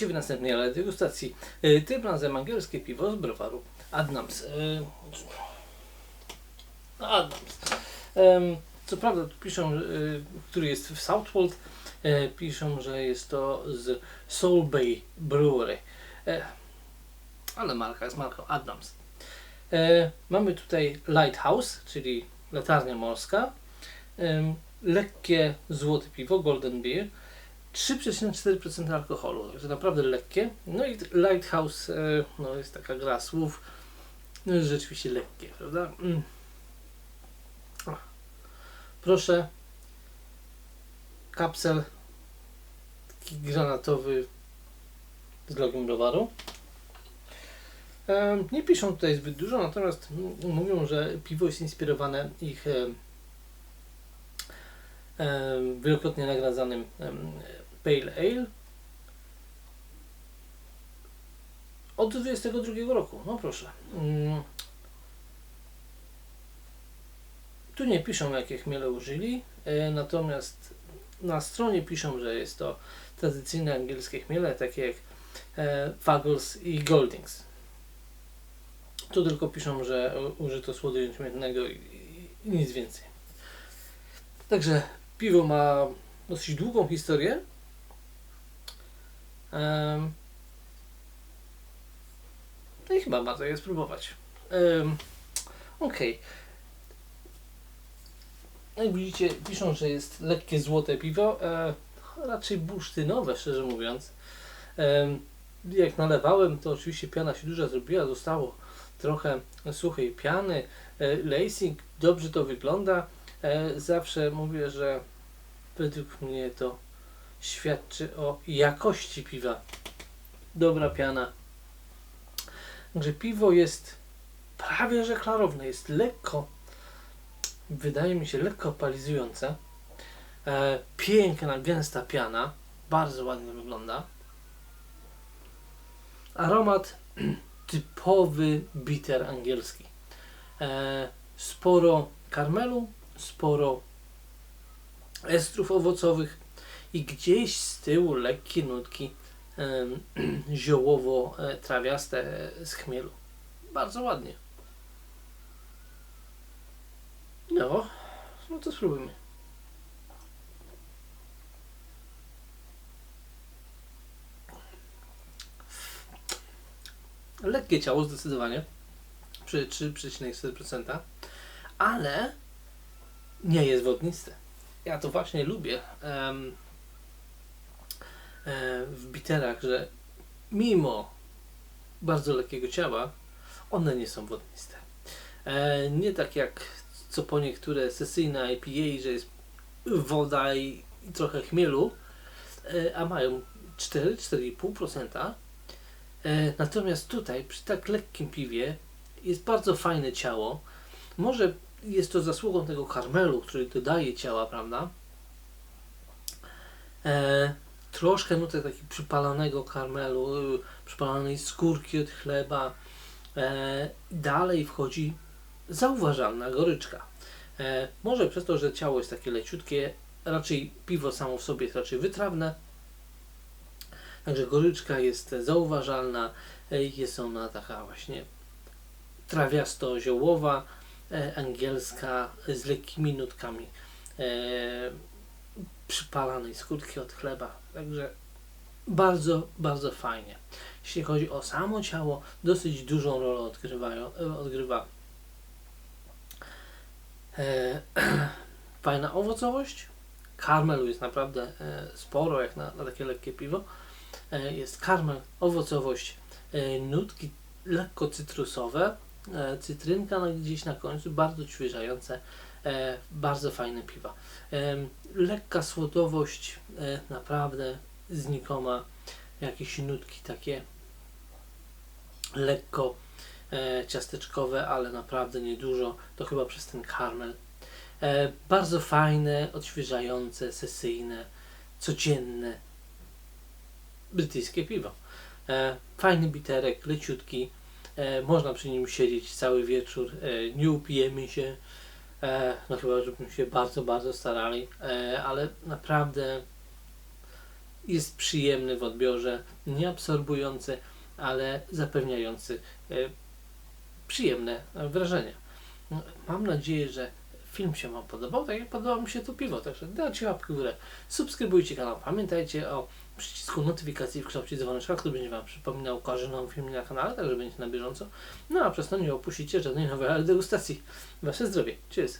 Witajcie w następnej ale degustacji. E, Tym razem angielskie piwo z browaru Adnams. E, Adnams. Em, Co prawda tu piszą, e, który jest w Southwold, piszą, że jest to z Soul Bay Brewery. Ale marka jest marką Adnams. E, Mamy tutaj Lighthouse, czyli latarnia morska. Lekkie złote piwo, Golden Beer. 3,4% alkoholu, także naprawdę lekkie. No i Lighthouse e, no jest taka gra słów, no jest rzeczywiście lekkie, prawda? Mm. Proszę, kapsel taki granatowy z logiem browaru. E, Nie piszą tutaj zbyt dużo, natomiast mówią, że piwo jest inspirowane ich e, wielokrotnie nagradzanym Pale Ale od 22 roku. No proszę. Mm. Tu nie piszą jakie chmiele użyli, e, natomiast na stronie piszą, że jest to tradycyjne angielskie chmiele, takie jak e, Fuggles i Goldings. Tu tylko piszą, że użyto słodu jęczmiennego i, i, i nic więcej. Także piwo ma dosyć długą historię. No i chyba warto je spróbować. Okej. Jak widzicie, piszą, że jest lekkie złote piwo. E, raczej bursztynowe, szczerze mówiąc. Jak nalewałem, to oczywiście piana się duża zrobiła, zostało trochę suchej piany. E, lacing, dobrze to wygląda. E, zawsze mówię, że według mnie to świadczy o jakości piwa. Dobra piana. Także piwo jest prawie że klarowne, jest lekko, wydaje mi się lekko opalizujące. E, piękna, gęsta piana, bardzo ładnie wygląda. Aromat typowy bitter angielski. E, sporo karmelu, sporo estrów owocowych i gdzieś z tyłu lekkie nutki ziołowo-trawiaste z chmielu. Bardzo ładnie. No, no to spróbujmy. Lekkie ciało zdecydowanie, przy 3,4%, ale nie jest wodniste. Ja to właśnie lubię e, w biterach, że mimo bardzo lekkiego ciała, one nie są wodniste. E, nie tak jak co po niektóre sesyjne IPA, że jest woda i, trochę chmielu, e, a mają 4-4,5%. E, natomiast tutaj, przy tak lekkim piwie, jest bardzo fajne ciało. Może jest to zasługą tego karmelu, który dodaje ciała, prawda? Troszkę nutek taki przypalonego karmelu, y, przypalonej skórki od chleba. E, dalej wchodzi zauważalna goryczka. E, może przez to, że ciało jest takie leciutkie, raczej piwo samo w sobie jest raczej wytrawne. Także goryczka jest zauważalna, e, jest ona taka właśnie trawiasto-ziołowa, e, angielska, z lekkimi nutkami e, przypalanej skórki od chleba. Także bardzo, bardzo fajnie. Jeśli chodzi o samo ciało, dosyć dużą rolę odgrywają, odgrywa e, fajna owocowość. Karmelu jest naprawdę e, sporo, jak na, na takie lekkie piwo. E, jest karmel, owocowość, e, nutki lekko cytrusowe, e, cytrynka gdzieś na końcu, bardzo odświeżające, e, bardzo fajne piwa. E, lekka słodowość, e, naprawdę znikoma, jakieś nutki takie lekko e, ciasteczkowe, ale naprawdę niedużo, to chyba przez ten karmel. E, bardzo fajne, odświeżające, sesyjne, codzienne brytyjskie piwo. E, fajny biterek, leciutki, e, można przy nim siedzieć cały wieczór, e, nie upijemy się, e, no chyba żebyśmy się bardzo, bardzo starali, e, ale naprawdę jest przyjemny w odbiorze, nieabsorbujący, ale zapewniający e, przyjemne wrażenie. No, Mam nadzieję, że film się Wam podobał, tak jak podobało mi się to piwo, także dajcie łapkę w górę, subskrybujcie kanał, pamiętajcie o przycisku notyfikacji w kształcie dzwoneczka, który będzie Wam przypominał o każdym filmie na kanale, także będziecie na bieżąco. No a przez to nie opuścicie żadnej nowej degustacji. Wasze zdrowie. Cheers!